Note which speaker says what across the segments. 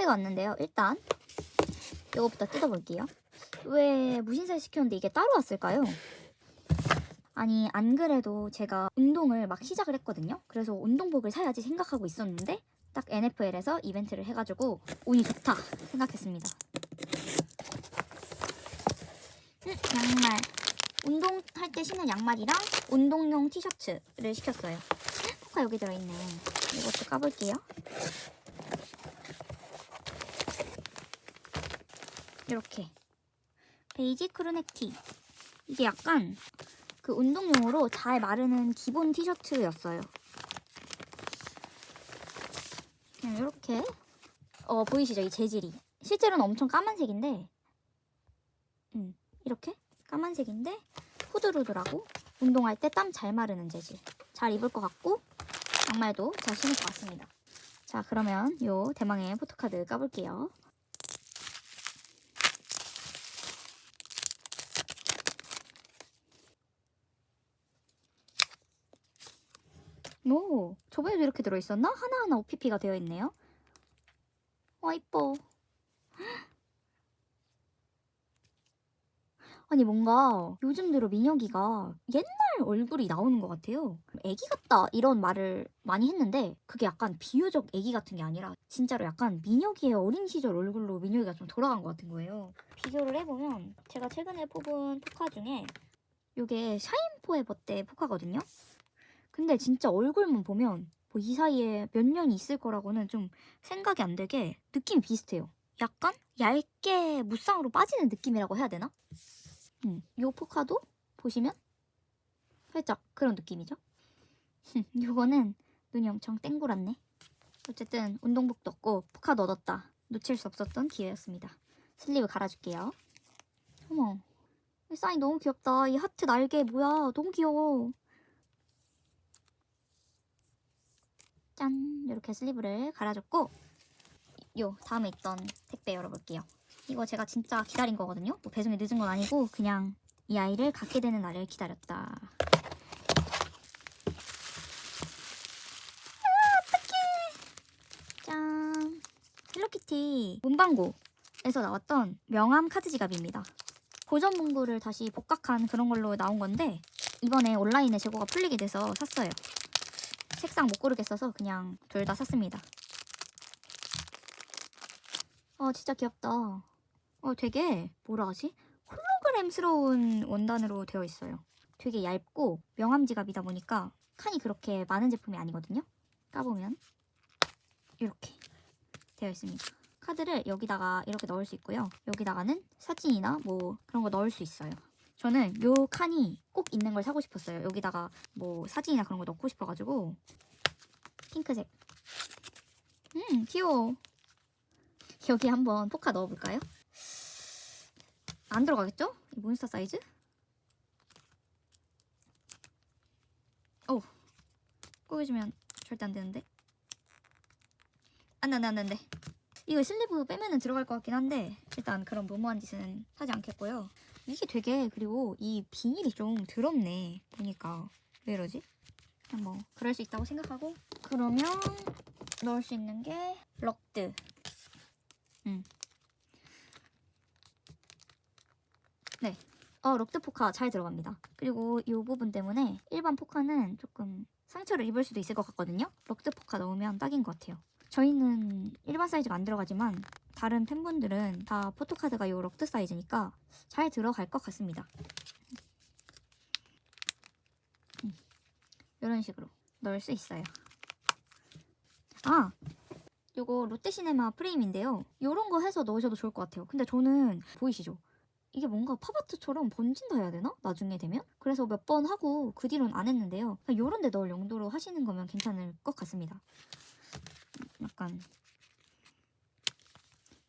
Speaker 1: 택배가 왔는데요. 일단 이거부터 뜯어볼게요. 왜 무신사 시켰는데 이게 따로 왔을까요? 아니 안 그래도 제가 운동을 막 시작을 했거든요. 그래서 운동복을 사야지 생각하고 있었는데 딱 NFL에서 이벤트를 해가지고 운이 좋다 생각했습니다. 음, 양말. 운동할 때 신는 양말이랑 운동용 티셔츠를 시켰어요. 포카 여기 들어있네. 이것도 까볼게요. 이렇게. 베이지 크루넥 티. 이게 약간 그 운동용으로 잘 마르는 기본 티셔츠였어요. 그냥 이렇게. 어 보이시죠? 이 재질이. 실제로는 엄청 까만색인데 음 이렇게 까만색인데 후드루드라고 운동할 때 땀 잘 마르는 재질. 잘 입을 것 같고 양말도 잘 신을 것 같습니다. 자 그러면 요 대망의 포토카드 까볼게요 오 저번에도 이렇게 들어있었나? 하나하나 OPP가 되어 있네요 와 이뻐 아니 뭔가 요즘 들어 민혁이가 옛날 얼굴이 나오는 것 같아요. 애기 같다 이런 말을 많이 했는데 그게 약간 비유적 애기 같은 게 아니라 진짜로 약간 민혁이의 어린 시절 얼굴로 민혁이가 좀 돌아간 것 같은 거예요. 비교를 해보면 제가 최근에 뽑은 포카 중에 이게 샤인 포에버 때 포카거든요. 근데 진짜 얼굴만 보면 뭐 이 사이에 몇 년이 있을 거라고는 좀 생각이 안 되게 느낌이 비슷해요. 약간 얇게 무쌍으로 빠지는 느낌이라고 해야 되나? 음, 요 포카도 보시면 살짝 그런 느낌이죠. 요거는 눈이 엄청 땡그랗네. 어쨌든 운동복도 없고 포카도 얻었다. 놓칠 수 없었던 기회였습니다. 슬립을 갈아줄게요. 어머, 이 사인 너무 귀엽다. 이 하트 날개 뭐야? 너무 귀여워. 짠, 이렇게 슬리브를 갈아줬고 요 다음에 있던 택배 열어볼게요. 이거 제가 진짜 기다린 거거든요. 뭐 배송이 늦은 건 아니고 그냥 이 아이를 갖게 되는 날을 기다렸다. 아, 짠. 헬로키티 문방구에서 나왔던 명함 카드 지갑입니다. 고전 문구를 다시 복각한 그런 걸로 나온 건데 이번에 온라인에 재고가 풀리게 돼서 샀어요. 색상 못 고르겠어서 그냥 둘 다 샀습니다. 아 진짜 귀엽다. 어 되게 뭐라 하지? 홀로그램스러운 원단으로 되어 있어요. 되게 얇고 명암 지갑이다 보니까 칸이 그렇게 많은 제품이 아니거든요. 까보면 이렇게 되어 있습니다. 카드를 여기다가 이렇게 넣을 수 있고요. 여기다가는 사진이나 뭐 그런 거 넣을 수 있어요. 저는 요 칸이 꼭 있는 걸 사고 싶었어요. 여기다가 뭐 사진이나 그런 거 넣고 싶어가지고 핑크색. 음 귀여워. 여기 한번 포카 넣어볼까요? 안 들어가겠죠? 이 몬스터 사이즈? 오 꼬여주면 절대 안 되는데 안돼 안돼 안돼 이거 슬리브 빼면은 들어갈 것 같긴 한데 일단 그런 무모한 짓은 하지 않겠고요 이게 되게 그리고 이 비닐이 좀 더럽네 보니까 왜 이러지? 그냥 뭐 그럴 수 있다고 생각하고 그러면 넣을 수 있는 게 럭드 음. 네. 어, 럭드 포카 잘 들어갑니다. 그리고 이 부분 때문에 일반 포카는 조금 상처를 입을 수도 있을 것 같거든요. 럭드 포카 넣으면 딱인 것 같아요. 저희는 일반 사이즈가 안 들어가지만 다른 팬분들은 다 포토카드가 이 럭드 사이즈니까 잘 들어갈 것 같습니다. 음. 이런 식으로 넣을 수 있어요. 아, 요거 롯데시네마 프레임인데요. 요런 거 해서 넣으셔도 좋을 것 같아요. 근데 저는 보이시죠? 이게 뭔가 팝아트처럼 번진다 해야 되나? 나중에 되면? 그래서 몇 번 하고 그 뒤로는 안 했는데요. 요런 데 넣을 용도로 하시는 거면 괜찮을 것 같습니다. 약간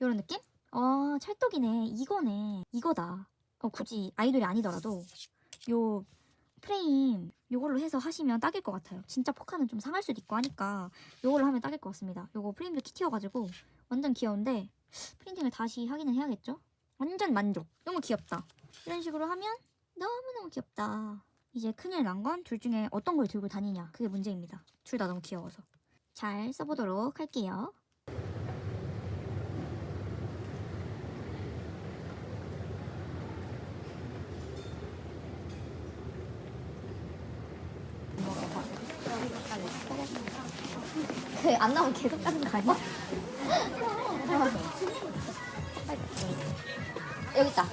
Speaker 1: 요런 느낌? 아 찰떡이네. 이거네. 이거다. 어, 굳이 아이돌이 아니더라도 요 프레임 요걸로 해서 하시면 딱일 것 같아요. 진짜 포카는 좀 상할 수도 있고 하니까 요걸로 하면 딱일 것 같습니다. 요거 프레임도 키티여가지고 완전 귀여운데 프린팅을 다시 하기는 해야겠죠? 완전 만족. 너무 귀엽다. 이런 식으로 하면 너무너무 귀엽다. 이제 큰일 난 건 둘 중에 어떤 걸 들고 다니냐. 그게 문제입니다. 둘 다 너무 귀여워서. 잘 써보도록 할게요. 그 안 나오면 계속 가는 거 아니야? 여기 있다.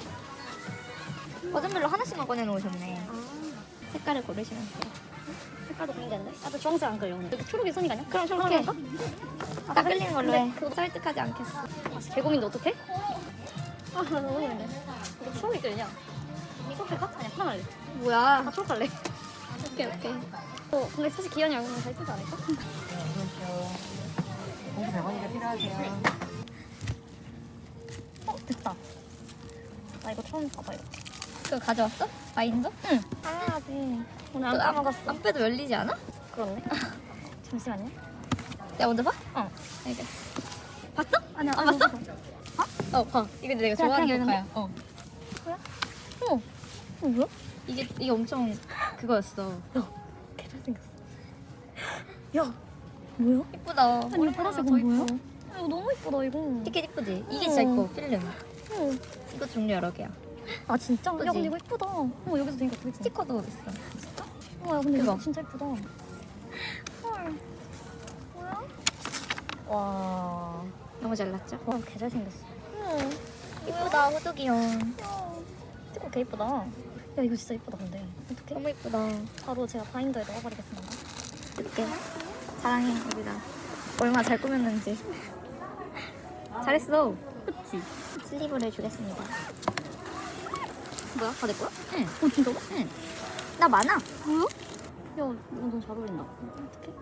Speaker 1: 버전별로 하나씩만 꺼내 놓으셨네. 색깔을 고르시면 돼요.
Speaker 2: 색깔도 고민되는데? 나도 주황색 안 끌려 오늘 이렇게 초록이 손이 가냐?
Speaker 1: 그럼 저렇게 딱 끌리는 걸로 해. 그거 설득하지 않겠어.
Speaker 2: 개 고민인데 어떡해? 아 너무 고민돼 이거 초록이 끌리냐? 이거 할까? 아니야 파랑 할래
Speaker 1: 뭐야?
Speaker 2: 아 초록 할래 오케이 오케이 어 근데 사실 기현이 얼굴은 잘 쓰지 않을까?
Speaker 3: 공기 100원이가 필요하세요.
Speaker 2: 어 됐다 나 이거 처음 봐봐 이거
Speaker 1: 그거 가져왔어? 바인더? 응.
Speaker 2: 아 네. 오늘 안안 까먹었어
Speaker 1: 안 빼도 열리지 않아?
Speaker 2: 그렇네 잠시만요
Speaker 1: 내가 먼저 봐?
Speaker 2: 어.
Speaker 1: 알겠어.
Speaker 2: 봤어? 아니야
Speaker 1: 아, 봤어? 어, 봐. 이거 내가
Speaker 2: 그냥
Speaker 1: 좋아하는
Speaker 2: 그냥
Speaker 1: 거야. 어.
Speaker 2: 뭐야?
Speaker 1: 어.
Speaker 2: 어 뭐야?
Speaker 1: 이게 이게 엄청 그거였어.
Speaker 2: 개 잘생겼어 야 뭐야?
Speaker 1: 이쁘다.
Speaker 2: 아니 이거 파란색은
Speaker 1: 더
Speaker 2: 뭐야? 아, 이거 너무 이쁘다 이거
Speaker 1: 티켓 이쁘지? 이게 진짜
Speaker 2: 어.
Speaker 1: 이뻐. 필름.
Speaker 2: 어.
Speaker 1: 이거 종류 여러 개야.
Speaker 2: 아 진짜? 야 근데 이거 이쁘다 어 여기서 되니까 되게
Speaker 1: 스티커도 있어.
Speaker 2: 와 근데. 이거 진짜 이쁘다 헐 뭐야? 와
Speaker 1: 너무 잘났죠?
Speaker 2: 와, 개 잘 생겼어. 응.
Speaker 1: 이쁘다. 호두귀여운.
Speaker 2: 찍고 개 이쁘다. 야, 이거 진짜 이쁘다, 근데. 어떡해?
Speaker 1: 너무 이쁘다.
Speaker 2: 바로 제가 바인더에 넣어버리겠습니다.
Speaker 1: 이렇게 사랑해 여기다. 얼마나 잘 꾸몄는지. 잘했어.
Speaker 2: 그치?
Speaker 1: 슬립을 해주겠습니다.
Speaker 2: 뭐야? 다 내 거야?
Speaker 1: 응.
Speaker 2: 어, 진짜로?
Speaker 1: 응. 나 많아.
Speaker 2: 뭐야? 야, 이거 너무 잘 어울린다. 어떡해?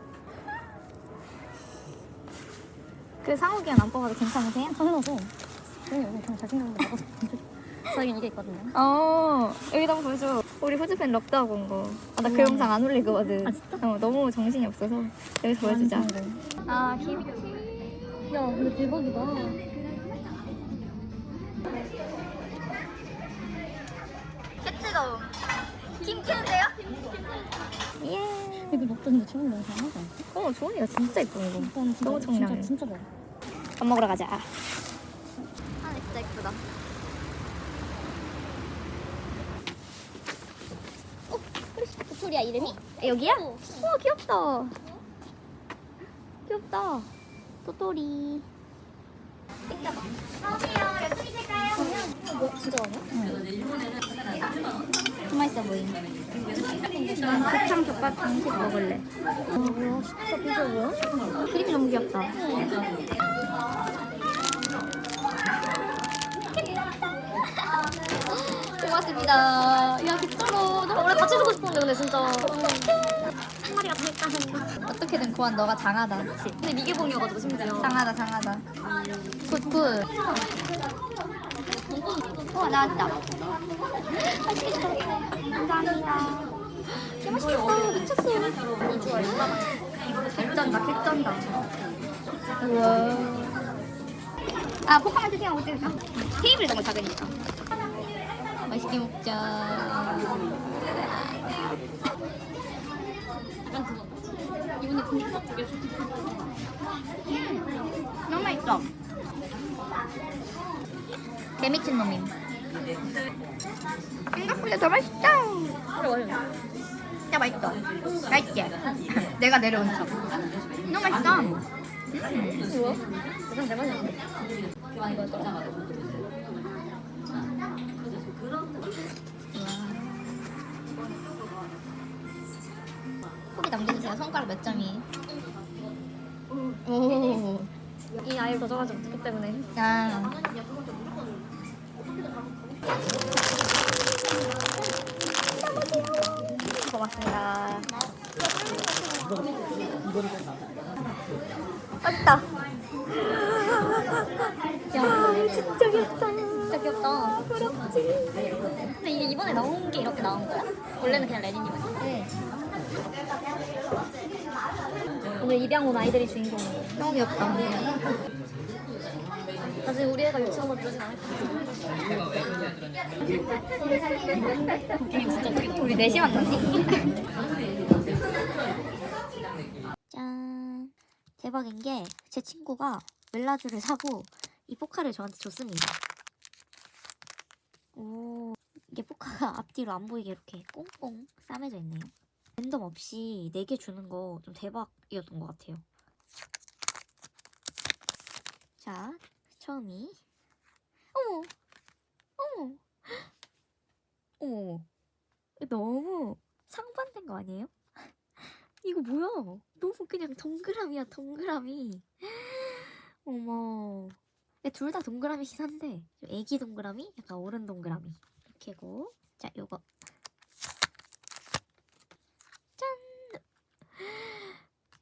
Speaker 1: 그 상호기한 안 뽑아도 괜찮으세요?
Speaker 2: 당연하죠. 얼굴 그냥 잘생겼는데 나도 저에겐 이게 있거든요.
Speaker 1: 어 여기다 한번 보여줘 우리 후즈팬 하고 온 거. 아 나그
Speaker 2: 우와.
Speaker 1: 영상 안 올리거든.
Speaker 2: 아, 진짜?
Speaker 1: 어 너무 정신이 없어서 여기서 보여주자.
Speaker 2: 완전.
Speaker 1: 아 김치.
Speaker 2: 야, 근데 대박이다.
Speaker 1: 캐트다움. 김치인데요? 예.
Speaker 2: 이거 먹던데 처음 너무 잘하지 않아?
Speaker 1: 어 조언이가 진짜 이뻐 이거. 너무 청량해.
Speaker 2: 진짜, 진짜 좋아.
Speaker 1: 밥 먹으러 가자. 아 진짜 이쁘다.
Speaker 2: 도토리야, 이름이?
Speaker 1: 여기야? 우와 귀엽다. 귀엽다. 토토리.
Speaker 2: 뭐, 진짜 아니야?
Speaker 1: 좀 맛있어. 난 곱창 족발 방식 먹을래.
Speaker 2: 아, 뭐야? 진짜 비주얼 뭐야?
Speaker 1: 그림이 너무 귀엽다. 고맙습니다.
Speaker 2: 야. 나 원래 같이 주고 싶었는데, 근데 진짜. 한 마리가 더 있다.
Speaker 1: 어떻게든 고한 너가 장하다.
Speaker 2: 근데 미개봉이어가지고, 심지어.
Speaker 1: 장하다 장하다. 굿굿. 우와 나왔다. 맛있겠다. 감사합니다. 개 맛있겠다. 미쳤어. 개쩐다 개쩐다. 우와. 아 포카만 세팅하고 찍을까? 테이블이 너무 작으니까. 맛있게 먹자.
Speaker 2: 이번에 공깃밥 두개 줬
Speaker 1: 너무 맛있어. 개미친 놈임. 생각보다 더 맛있다.
Speaker 2: 그래, 맞아.
Speaker 1: 진짜 맛있어. 맛있지? 내가 내려온 척. 너무 맛있어. 음.
Speaker 2: 뭐야? 가장 대박이었
Speaker 1: 남겨주세요. 손가락 몇 점이? 오.
Speaker 2: 이 아이를 가져가지 못했기 때문에.
Speaker 1: 야. 고맙습니다.
Speaker 2: 야, 진짜 귀엽다.
Speaker 1: 진짜 귀엽다.
Speaker 2: 부럽지. 근데 이게 이번에 나온 게 이렇게 나온 거야? 원래는 그냥 레니님이었어? 오늘 입양 온 아이들이 주인공이에요.
Speaker 1: 너무 귀엽다.
Speaker 2: 아직 우리 애가 유치원을 부르진 않을 것 같아.
Speaker 1: 우리 4시 만났니? 짠. 대박인 게 제 친구가 멜라주를 사고 이 포카를 저한테 줬습니다. 오, 이게 포카가 앞뒤로 안 보이게 이렇게 꽁꽁 싸매져 있네요. 랜덤 없이 4개 주는 거 좀 대박이었던 것 같아요. 자, 처음이 어머, 어머, 어머, 너무 상반된 거 아니에요? 이거 뭐야? 너무 그냥 동그라미야 동그라미. 어머. 둘 다 동그라미긴 한데 좀 애기 동그라미, 약간 어른 동그라미 이렇게고. 자, 요거 짠.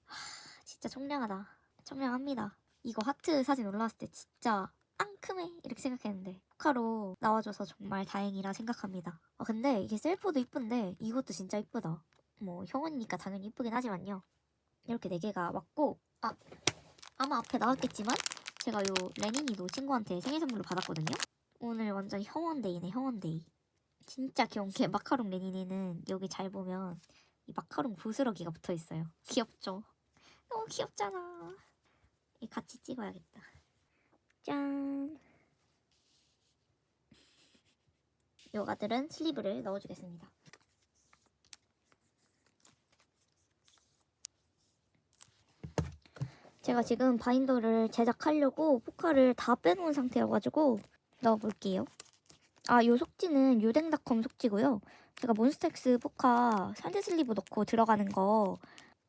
Speaker 1: 하, 진짜 청량하다. 청량합니다. 이거 하트 사진 올라왔을 때 진짜 앙큼해 이렇게 생각했는데 포카로 나와줘서 정말 다행이라 생각합니다. 아 근데 이게 셀프도 이쁜데 이것도 진짜 이쁘다. 뭐 형언니까 당연히 이쁘긴 하지만요. 이렇게 네 개가 왔고 아 아마 앞에 나왔겠지만 제가 요 레니니도 친구한테 생일 선물로 받았거든요. 오늘 완전 형원데이네 형원데이. 진짜 귀여운 게 마카롱 레니니는 여기 잘 보면 이 마카롱 부스러기가 붙어 있어요. 귀엽죠? 너무 귀엽잖아. 이 같이 찍어야겠다. 짠. 요가들은 슬리브를 넣어주겠습니다. 제가 지금 바인더를 제작하려고 포카를 다 빼놓은 상태여가지고 넣어볼게요. 아, 요 속지는 유댕닷컴 속지고요. 제가 몬스텍스 포카 산드 슬리브 넣고 들어가는 거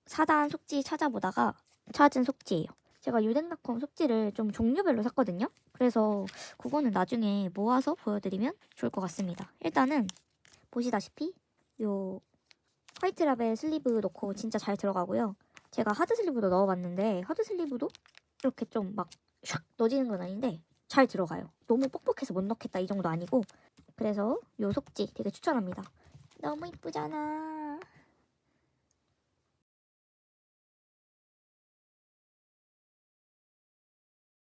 Speaker 1: 4단 속지 찾아보다가 찾은 속지예요. 제가 유댕닷컴 속지를 좀 종류별로 샀거든요. 그래서 그거는 나중에 모아서 보여드리면 좋을 것 같습니다. 일단은 보시다시피 요 화이트 라벨 슬리브 넣고 진짜 잘 들어가고요. 제가 하드 슬리브도 넣어봤는데 하드 슬리브도 이렇게 좀 막 샥 넣어지는 건 아닌데 잘 들어가요. 너무 뻑뻑해서 못 넣겠다 이 정도 아니고 그래서 요 속지 되게 추천합니다. 너무 이쁘잖아.